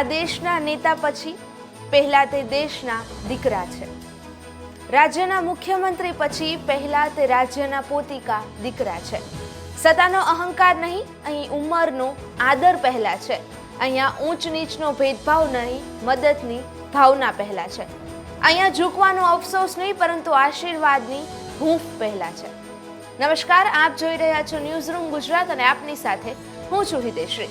આ દેશના નેતા પછી પહેલા તે દેશના દીકરા છે. રાજ્યના મુખ્યમંત્રી પછી પહેલા તે રાજ્યના પોતિકા દીકરા છે. સત્તાનો અહંકાર નહીં, અહીં ઉંમરનો આદર પહેલા છે. અહીંયા ઊંચ નીચનો ભેદભાવ નહીં, મદદની ભાવના પહેલા છે. અહીંયા ઝૂકવાનો અફસોસ નહીં, પરંતુ આશીર્વાદની હૂંફ પહેલા છે. નમસ્કાર, આપ જોઈ રહ્યા છો ન્યૂઝ રૂમ ગુજરાત અને આપની સાથે હું છું હિતેશ્રી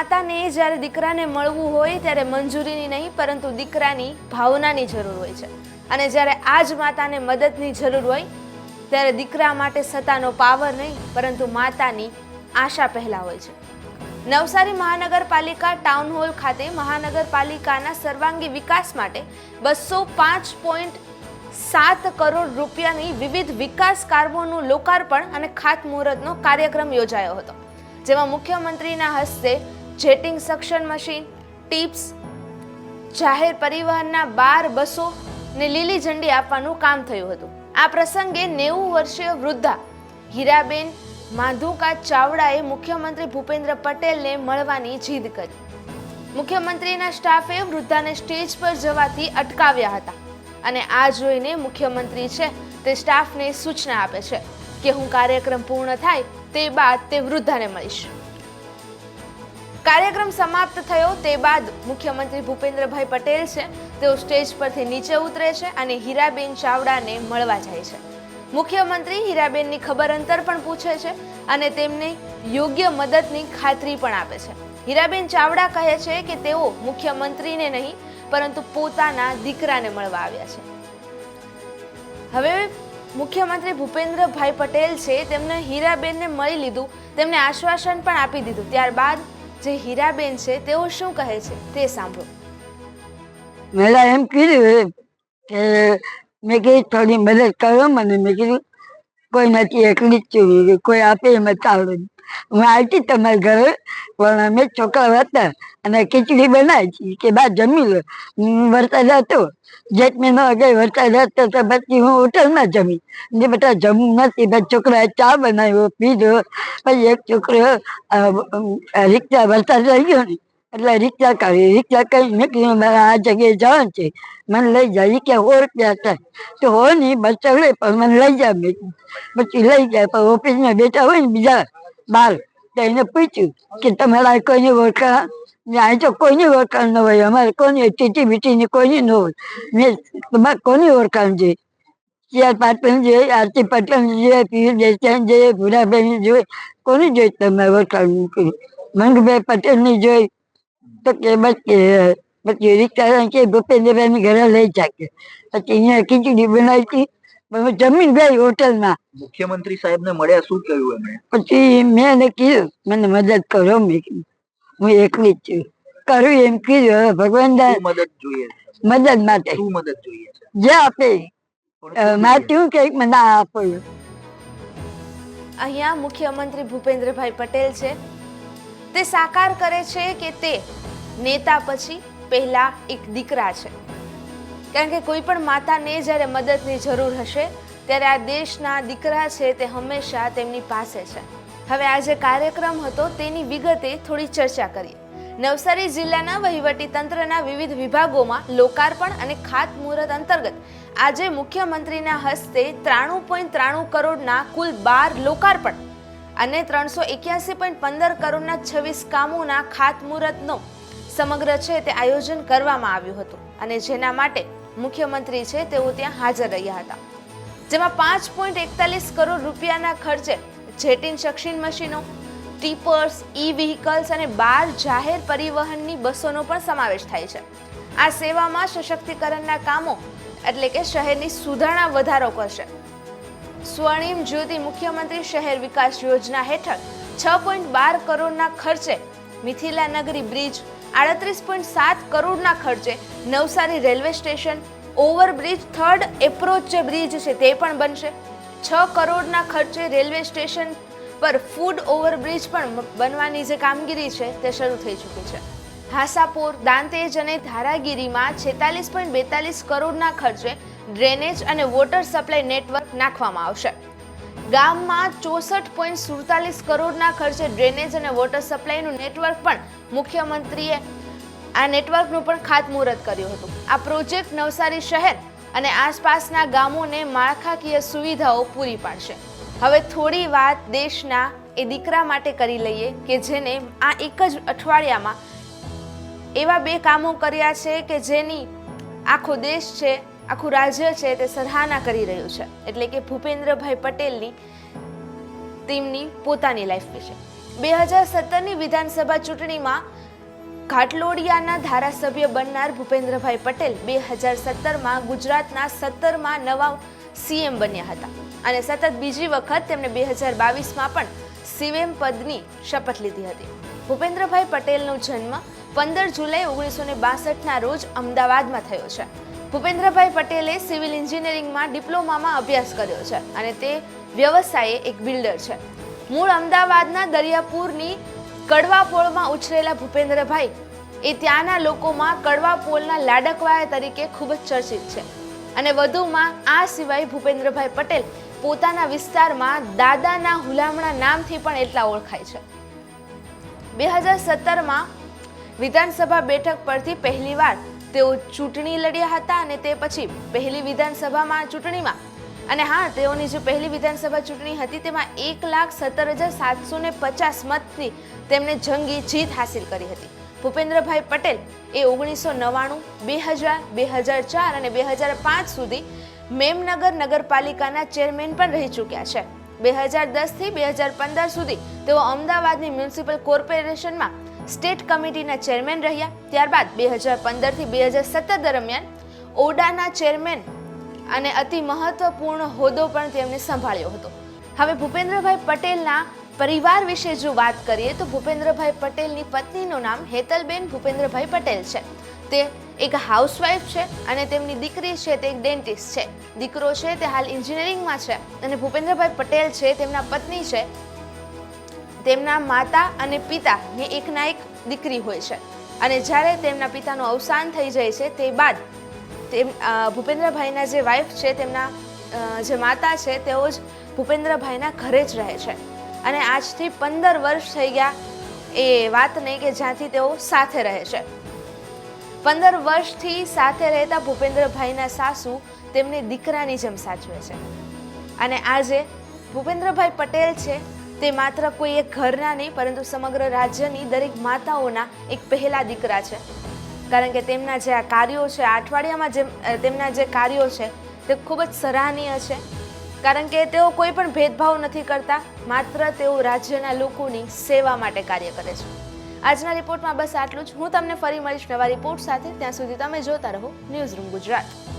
માતાને જ્યારે દીકરાને મળવું હોય ત્યારે મંજૂરીની નહીં, પરંતુ દીકરાની ભાવનાની જરૂર હોય છે. અને જ્યારે આ જ માતાને મદદની જરૂર હોય, ત્યારે દીકરા માટે સત્તાનો પાવર નહીં, પરંતુ માતાની આશા પહેલાં હોય છે. નવસારી મહાનગરપાલિકા ટાઉન હોલ ખાતે મહાનગરપાલિકાના સર્વાંગી વિકાસ માટે બસો પાંચ પોઈન્ટ સાત કરોડ રૂપિયાની વિવિધ વિકાસ કાર્યોનું લોકાર્પણ અને ખાતમુહૂર્તનો કાર્યક્રમ યોજાયો હતો. જેમાં મુખ્યમંત્રીના હસ્તે જેટિંગ સક્શન મશીન, ટીપ્સ, જાહેર પરિવહનના બાર બસો ને લીલી ઝંડી આપવાનું કામ થયું હતું. આ પ્રસંગે નેવું વર્ષીય વૃદ્ધા હીરાબેન માધુકા ચાવડાએ મુખ્યમંત્રી ભૂપેન્દ્ર પટેલને મળવાની જીદ કરી. મુખ્યમંત્રીના સ્ટાફે વૃદ્ધાને સ્ટેજ પર જવાથી અટકાવ્યા હતા અને આ જોઈને મુખ્યમંત્રી છે તે સ્ટાફને સૂચના આપે છે કે હું કાર્યક્રમ પૂર્ણ થાય તે બાદ તે વૃદ્ધાને મળીશ. કાર્યક્રમ સમાપ્ત થયો તે બાદ મુખ્યમંત્રી ભૂપેન્દ્રભાઈ પટેલ છે. તેઓ સ્ટેજ પરથી નીચે ઉતરે છે અને હીરાબેન ચાવડાને મળવા જાય છે. મુખ્યમંત્રી હીરાબેનની ખબર અંતર પણ પૂછે છે અને તેમને યોગ્ય મદદની ખાતરી પણ આપે છે. હીરાબેન ચાવડા કહે છે કે તેઓ મુખ્યમંત્રીને નહીં, પરંતુ પોતાના દીકરાને મળવા આવ્યા છે. હવે મુખ્યમંત્રી ભૂપેન્દ્રભાઈ પટેલ છે. તેમને હીરાબેનને મળી લીધું. તેમને આશ્વાસન પણ આપી દીધું. ત્યારબાદ જે હીરાબેન છે, તેઓ શું કહે છે તે સાંભળો. મેલા એમ કીધું કે મેં કીધું થોડી મદદ કરો મને. મેં કીધું કોઈ નથી એકલી જ કોઈ આપે એમ ચાલુ હું આવતી તમારા ઘરે, પણ અમે છોકરા હતા અને ખીચડી બનાવી કે બા જમી લો. વરસાદ હતો, જેઠ મહિનો અગાઉ વરસાદ હતો તો પછી હું હોટલમાં જમી. ને બધા જમવું નથી પછી છોકરાએ ચા બનાવ્યો, પીધો. પછી એક છોકરો રિક્ષા વરસાદ રહી ગયો ને એટલે રિક્ષા કરી રિક્ષા કરી મેં કીધું મારે આ જગ્યાએ જવાનું છે. મને લઈ જાય કે સો રૂપિયા થાય. તો હો નહીં બસો લે પણ મને લઈ જાય પછી લઈ જાય પણ ઓફિસમાં બેઠા હોય ને બીજા બાર, તો એને પૂછ્યું કે તમારા કોઈને ઓળખા? અહીં તો કોઈની ઓળખાણ ન હોય, અમારે કોની ટીટી બીટીની કોઈની ન હોય. મેં તમારે કોની ઓળખાણ છે? સીઆર પાટણ જોઈએ આરતી પટેલ જોઈએ પિયુષ દેસાઈ જોઈએ ભૂરાબેન જોઈએ કોની જોઈ તમે ઓળખાણ મૂકી મંગભાઈ પટેલની જોઈ તો કે બસ કે પછી રિક્ષા કે ભૂપેન્દ્રભાઈ ઘરે લઈ જાય પછી અહીંયા ખીચડી બનાવી હતી જમીન ગઈ હોટલમાં મુખ્યમંત્રી સાહેબ ને મળ્યા શું કહ્યું એમણે પછી મેં એને કીધું મને મદદ કરો મેં હું એકલી જ છું કરું એમ કીધું હવે ભગવાન મદદ જોઈએ મદદ માટે શું મદદ જોઈએ છે જે આપે માટી હું કંઈક મને આ આપો અહીંયા મુખ્યમંત્રી ભૂપેન્દ્રભાઈ પટેલ છે. તે સાકાર કરે છે કે તે નેતા પછી પહેલા એક દીકરા છે. કારણ કે કોઈ પણ માતાને જ્યારે મદદની જરૂર હશે, ત્યારે આ દેશના દીકરા છે તે હંમેશા તેમની પાસે છે. હવે આ જે કાર્યક્રમ હતો તેની વિગતે થોડી ચર્ચા કરીએ. નવસારી જિલ્લાના વહીવટી તંત્રના વિવિધ વિભાગોમાં લોકાર્પણ અને ખાતમુહૂર્ત અંતર્ગત આજે મુખ્યમંત્રીના હસ્તે ત્રાણું પોઈન્ટ ત્રાણું કરોડના કુલ બાર લોકાર્પણ અને ત્રણસો એક્યાસી પોઈન્ટ પંદર કરોડના છવ્વીસ કામોના ખાતમુહૂર્તનો સમગ્ર છે તે આયોજન કરવામાં આવ્યું હતું અને જેના માટે મુખ્યમંત્રી છે તેઓ ત્યાં હાજર રહ્યા હતા. જેમાં પાંચ પોઈન્ટ એકતાલીસ કરોડ રૂપિયાના ખર્ચે જેટિન શક્ષીન મશીનો, ટીપર્સ ઈ વ્હીકલ્સ અને બાર જાહેર પરિવહનની બસોનો પણ સમાવેશ થાય છે. આ સેવામાં સશક્તિકરણના કામો એટલે કે શહેરની સુધારણા વધારો કરશે. સ્વર્ણિમ જ્યોતિ મુખ્યમંત્રી શહેર વિકાસ યોજના હેઠળ છ પોઈન્ટ બાર કરોડના ખર્ચે મિથિલા નગરી બ્રિજ આડત્રીસ પોઈન્ટ સાત કરોડના ખર્ચે Navsari railway station overbridge third approach જે બ્રિજ છે તે પણ બનશે. છ કરોડના ખર્ચે રેલવે સ્ટેશન પર ફૂડ ઓવરબ્રિજ પણ બનવાની જે કામગીરી છે તે શરૂ થઈ ચૂકી છે. હાસાપોર, દાંતેજ અને ધારાગીરીમાં છેતાલીસ પોઈન્ટ બેતાલીસ કરોડના ખર્ચે ડ્રેનેજ અને વોટર સપ્લાય નેટવર્ક નાખવામાં આવશે. ગામમાં ચોસઠ પોઈન્ટ સુડતાલીસ કરોડના ખર્ચે ડ્રેનેજ અને વોટર સપ્લાયનું નેટવર્ક પણ મુખ્યમંત્રીએ આ નેટવર્કનું પણ ખાતમુહૂર્ત કર્યું હતું. આ પ્રોજેક્ટ નવસારી શહેર અને આસપાસના ગામોને માળખાકીય સુવિધાઓ પૂરી પાડશે. હવે થોડી વાત દેશના એ દીકરા માટે કરી લઈએ કે જેને આ એક જ અઠવાડિયામાં એવા બે કામો કર્યા છે કે જેની આખો દેશ છે આખું રાજ્ય છે તે સરાહના કરી રહ્યું છે. એટલે કે ભૂપેન્દ્રભાઈ પટેલની તેમની પોતાની લાઈફ વિશે. બે હજાર સત્તરની વિધાનસભા ચૂંટણીમાં ઘાટલોડિયાના ધારાસભ્ય બનનાર ભૂપેન્દ્રભાઈ પટેલ બે હજાર સત્તરમાં ગુજરાતના સત્તરમાં નવા સીએમ બન્યા હતા. અને સતત બીજી વખત તેમણે બે હજાર બાવીસમાં પણ સીએમ પદની શપથ લીધી હતી. ભૂપેન્દ્રભાઈ પટેલનો જન્મ પંદર જુલાઈ ઓગણીસો ને બાસઠના રોજ અમદાવાદમાં થયો છે. ભૂપેન્દ્રભાઈ પટેલે સિવિલ એન્જિનિયરિંગમાં ડિપ્લોમામાં અભ્યાસ કર્યો છે અને તે વ્યવસાયે એક બિલ્ડર છે. મૂળ અમદાવાદના દરિયાપુરની કડવાપોળમાં ઉછરેલા ભૂપેન્દ્રભાઈ એ ત્યાંના લોકોમાં કડવાપોળના લાડકવાયા તરીકે ખૂબ જ ચર્ચિત છે. અને વધુમાં આ સિવાય ભૂપેન્દ્રભાઈ પટેલ પોતાના વિસ્તારમાં દાદાના હુલામણા નામથી પણ એટલા ઓળખાય છે. બે હજાર સત્તરમાં વિધાનસભા બેઠક પરથી પહેલીવાર તેઓ ચૂંટણી લડ્યા હતા અને તે પછી પહેલી વિધાનસભામાં ચૂંટણીમાં. અને હા, તેઓની જે પહેલી વિધાનસભા ચૂંટણી હતી તેમાં એક લાખ સત્તર હજાર સાતસો ને પચાસ મતની તેમણે જંગી જીત હાસિલ કરી હતી. ભૂપેન્દ્રભાઈ પટેલ એ ઓગણીસો નવ્વાણું, બે હજાર બે હજાર ચાર અને બે હજાર પાંચ સુધી મેમનગર નગરપાલિકાના ચેરમેન પણ રહી ચૂક્યા છે. બે હજાર દસથી બે હજાર પંદર સુધી તેઓ અમદાવાદની મ્યુનિસિપલ કોર્પોરેશનમાં સ્ટેટ કમિટીના ચેરમેન રહ્યા. ત્યારબાદ બે હજાર પંદરથી બે હજાર સત્તર દરમિયાન ઓડાના ચેરમેન અને અતિ મહત્વપૂર્ણ હોદ્દો પણ તેમણે સંભાળ્યો હતો. હવે ભૂપેન્દ્રભાઈ પટેલના પરિવાર વિશે જો વાત કરીએ તો ભૂપેન્દ્રભાઈ પટેલની પત્નીનું નામ હેતલબેન ભૂપેન્દ્રભાઈ પટેલ છે. તે એક હાઉસવાઈફ છે અને તેમની દીકરી છે તે એક ડેન્ટિસ્ટ છે. દીકરો છે તે હાલ એન્જિનિયરિંગમાં છે અને ભૂપેન્દ્રભાઈ પટેલ છે તેમના પત્ની છે તેમના માતા અને પિતાને એકના એક દીકરી હોય છે. અને જ્યારે તેમના પિતાનું અવસાન થઈ જાય છે, તે બાદ તેમ ભૂપેન્દ્રભાઈના જે વાઈફ છે, તેમના જે માતા છે, તેઓ જ ભૂપેન્દ્રભાઈના ઘરે જ રહે છે. અને આજથી પંદર વર્ષ થઈ ગયા એ વાત નહીં કે જ્યાંથી તેઓ સાથે રહે છે. પંદર વર્ષથી સાથે રહેતા ભૂપેન્દ્રભાઈના સાસુ તેમને દીકરાની જેમ સાચવે છે. અને આજે ભૂપેન્દ્રભાઈ પટેલ છે તે માત્ર કોઈ એક ઘરના નહીં, પરંતુ સમગ્ર રાજ્યની દરેક માતાઓના એક પહેલા દીકરા છે. કારણ કે તેમના જે આ કાર્યો છે અઠવાડિયામાં જે તેમના જે કાર્યો છે, તે ખૂબ જ સરાહનીય છે. કારણ કે તેઓ કોઈ પણ ભેદભાવ નથી કરતા, માત્ર તેઓ રાજ્યના લોકોની સેવા માટે કાર્ય કરે છે. આજના રિપોર્ટમાં બસ આટલું જ. હું તમને ફરી મળીશ નવા રિપોર્ટ સાથે. ત્યાં સુધી તમે જોતા રહો ન્યૂઝ રૂમ ગુજરાત.